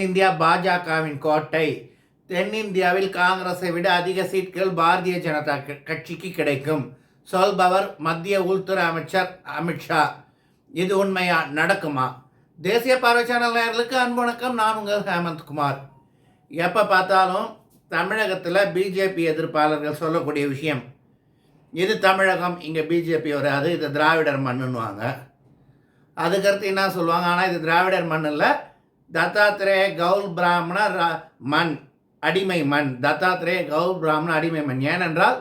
தென்னிந்தியா பாஜகவின் கோட்டை. தென்னிந்தியாவில் காங்கிரஸை விட அதிக சீட்கள் பாரதிய ஜனதா கட்சிக்கு கிடைக்கும். சொல்பவர் மத்திய உள்துறை அமைச்சர் அமித்ஷா இது உண்மையா நடக்குமா? தேசிய பார்வை சேனல் நேர்களுக்கு அன்பு வணக்கம். நான் உங்கள் ஹேமந்த்குமார் எப்போ பார்த்தாலும் தமிழகத்தில் பிஜேபி எதிர்ப்பாளர்கள் சொல்லக்கூடிய விஷயம். இது தமிழகம் இங்கே பிஜேபி வராது இது திராவிடர் மண்ணுன்னுவாங்க. அதுக்கடுத்து என்ன சொல்லுவாங்க? ஆனால் இது திராவிடர் மண் இல்லை தத்தாத்திரேய கவுல் பிராமண மண் அடிமை மண் தத்தாத்திரேய கவுல் பிராமண அடிமை மண் ஏனென்றால்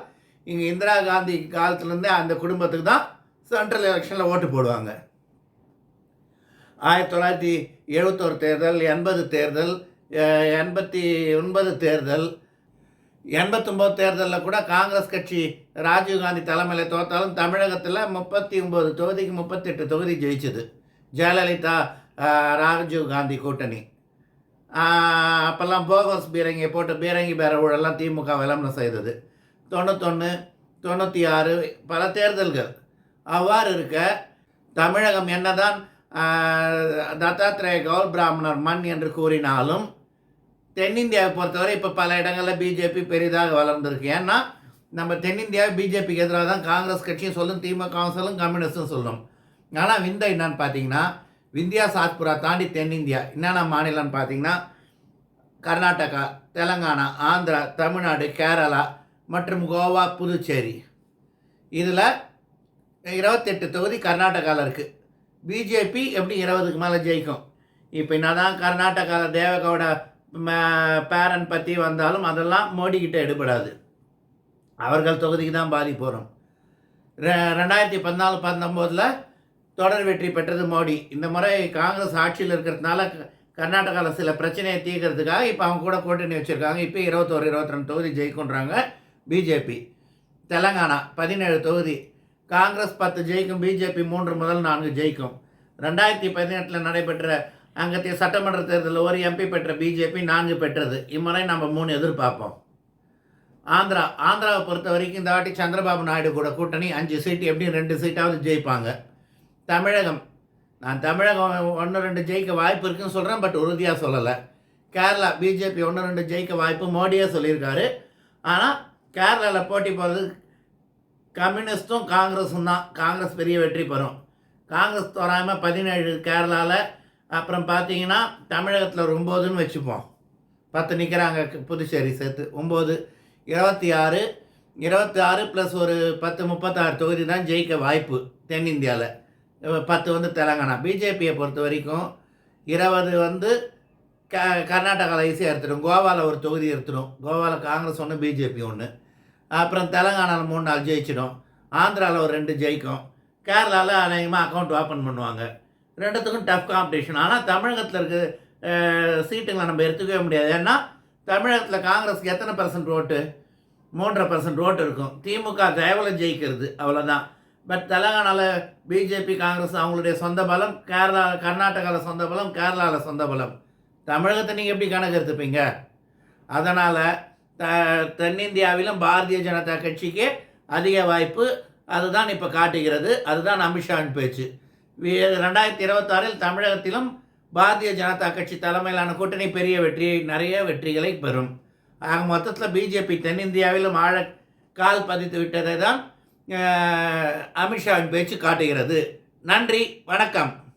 இங்கே இந்திரா காந்தி காலத்துலேருந்தே அந்த குடும்பத்துக்கு தான் சென்ட்ரல் எலெக்ஷனில் ஓட்டு போடுவாங்க. ஆயிரத்தி தொள்ளாயிரத்தி எழுபத்தோரு தேர்தல் எண்பது தேர்தல் எண்பத்தி ஒன்பது தேர்தல் எண்பத்தொம்போது தேர்தலில் கூட காங்கிரஸ் கட்சி ராஜீவ்காந்தி தலைமையில் தோத்தாலும் தமிழகத்தில் முப்பத்தி ஒம்பது தொகுதிக்கு முப்பத்தெட்டு தொகுதி ஜெயிச்சது. ஜெயலலிதா ராஜீவ் காந்தி கூட்டணி. அப்போல்லாம் போகஸ் பீரங்கி போட்டு பீரங்கி பேர ஊழலாம் திமுக விளம்பரம் செய்தது. தொண்ணூத்தொன்று தொண்ணூற்றி ஆறு பல தேர்தல்கள். அவ்வாறு இருக்க தமிழகம் என்னதான் தத்தாத்திரேய கௌர் பிராமணர் மண் என்று கூறினாலும் தென்னிந்தியாவை பொறுத்தவரை இப்போ பல இடங்களில் பிஜேபி பெரிதாக வளர்ந்துருக்கு. ஏன்னா நம்ம தென்னிந்தியாவை பிஜேபிக்கு எதிராக தான் காங்கிரஸ் கட்சியும் சொல்லும் திமுகவும் சொல்லும் கம்யூனிஸ்டும் சொல்லும். ஆனால் விந்தை என்னன்னு பார்த்தீங்கன்னா விந்தியா சாத்புரா தாண்டி தென்னிந்தியா. என்னென்ன மாநிலம்னு பார்த்தீங்கன்னா கர்நாடகா தெலங்கானா ஆந்திரா தமிழ்நாடு கேரளா மற்றும் கோவா புதுச்சேரி. இதில் இருபத்தெட்டு தொகுதி கர்நாடகாவில் இருக்குது பிஜேபி எப்படி இருபதுக்கு மேலே ஜெயிக்கும்? இப்போ என்ன தான் கர்நாடகாவில் தேவகவுட பேரன் பற்றி வந்தாலும் அதெல்லாம் மோடிக்கிட்ட எடுபடாது. அவர்கள் தொகுதிக்கு தான் பாதிப்பு வரும் ரெ- ரெண்டாயிரத்தி பதினாலு பத்தொம்போதில் தொடர் வெற்றி பெற்றது மோடி. இந்த முறை காங்கிரஸ் ஆட்சியில் இருக்கிறதுனால க- கர்நாடகாவில் சில பிரச்சனையை தீர்க்கறதுக்காக இப்போ அவங்க கூட கூட்டணி வச்சுருக்காங்க. இப்போ இருபத்தோரு இருபத்தி ரெண்டு தொகுதி ஜெயிக்குன்றாங்க பிஜேபி. தெலங்கானா பதினேழு தொகுதி. காங்கிரஸ் பத்து ஜெயிக்கும் பிஜேபி மூன்று முதல் நான்கு ஜெயிக்கும். ரெண்டாயிரத்தி பதினெட்டில் நடைபெற்ற அங்கத்திய சட்டமன்ற தேர்தலில் ஒரு எம்பி பெற்ற பிஜேபி நான்கு பெற்றது. இம்முறை நம்ம மூணு எதிர்பார்ப்போம். ஆந்திரா ஆந்திராவை பொறுத்த வரைக்கும் இந்த வாட்டி சந்திரபாபு நாயுடு கூட கூட்டணி அஞ்சு சீட்டு எப்படியும் ரெண்டு சீட்டாவது ஜெயிப்பாங்க. தமிழகம். நான் தமிழகம் ஒன்று ரெண்டு ஜெயிக்க வாய்ப்பு இருக்குன்னு சொல்கிறேன் பட் உறுதியாக சொல்லலை. கேரளா பிஜேபி ஒன்று ரெண்டு ஜெயிக்க வாய்ப்பு மோடியே சொல்லியிருக்காரு. ஆனால் கேரளாவில் போட்டி போகிறது கம்யூனிஸ்ட்டும் காங்கிரஸும் தான். காங்கிரஸ் பெரிய வெற்றி பெறும். காங்கிரஸ் தோறாமல் பதினேழு கேரளாவில் அப்புறம் பார்த்தீங்கன்னா தமிழகத்தில் ஒரு ஒம்போதுன்னு வச்சுப்போம். பத்து நிற்கிறாங்க புதுச்சேரி சேர்த்து. ஒம்பது இருபத்தி ஆறு. இருபத்தி ஆறு ப்ளஸ் ஒரு பத்து முப்பத்தாறு தொகுதி தான் ஜெயிக்க வாய்ப்பு தென்னிந்தியாவில் பத்து வந்து தெலங்கானா. பிஜேபியை பொறுத்த வரைக்கும் இருபது வந்து க கர்நாடகாவில் ஈஸியாக எடுத்துடும். கோவாவில் ஒரு தொகுதி எடுத்துடும். கோவாவில் காங்கிரஸ் ஒன்று பிஜேபி ஒன்று அப்புறம் தெலங்கானாவில் மூணு நாள் ஜெயிச்சிடும். ஆந்திராவில் ஒரு ரெண்டு ஜெயிக்கும். கேரளாவில் அநேகமாக அக்கௌண்ட் ஓப்பன் பண்ணுவாங்க. ரெண்டுத்துக்கும் டஃப் காம்படிஷன் ஆனால் தமிழகத்தில் இருக்க சீட்டுங்களை நம்ம எடுத்துக்கவே முடியாது. ஏன்னா தமிழகத்தில் காங்கிரஸ்க்கு எத்தனை பர்சன்ட் ஓட்டு மூன்றரை பர்சன்ட் ஓட்டு இருக்கும். திமுக தேவலை ஜெயிக்கிறது. அவ்வளோதான் பட் தெலங்கானாவில் பிஜேபி காங்கிரஸ் அவங்களுடைய சொந்த பலம் கேரளா கர்நாடகாவில் சொந்த பலம் கேரளாவில் சொந்த பலம். தமிழகத்தை நீங்கள் எப்படி கணக்கு எடுத்துப்பீங்க அதனால் த தென்னிந்தியாவிலும் பாரதிய ஜனதா கட்சிக்கு அதிக வாய்ப்பு. அதுதான் இப்போ காட்டுகிறது. அதுதான் அமித்ஷாவின் பேச்சு. ரெண்டாயிரத்தி இருபத்தாறில் தமிழகத்திலும் பாரதிய ஜனதா கட்சி தலைமையிலான கூட்டணி பெரிய வெற்றி நிறைய வெற்றிகளை பெறும். ஆக மொத்தத்தில் பிஜேபி தென்னிந்தியாவிலும் ஆழ கால் பதித்து விட்டதை தான் அமித்ஷாவின் பேச்சு காட்டுகிறது. நன்றி வணக்கம்.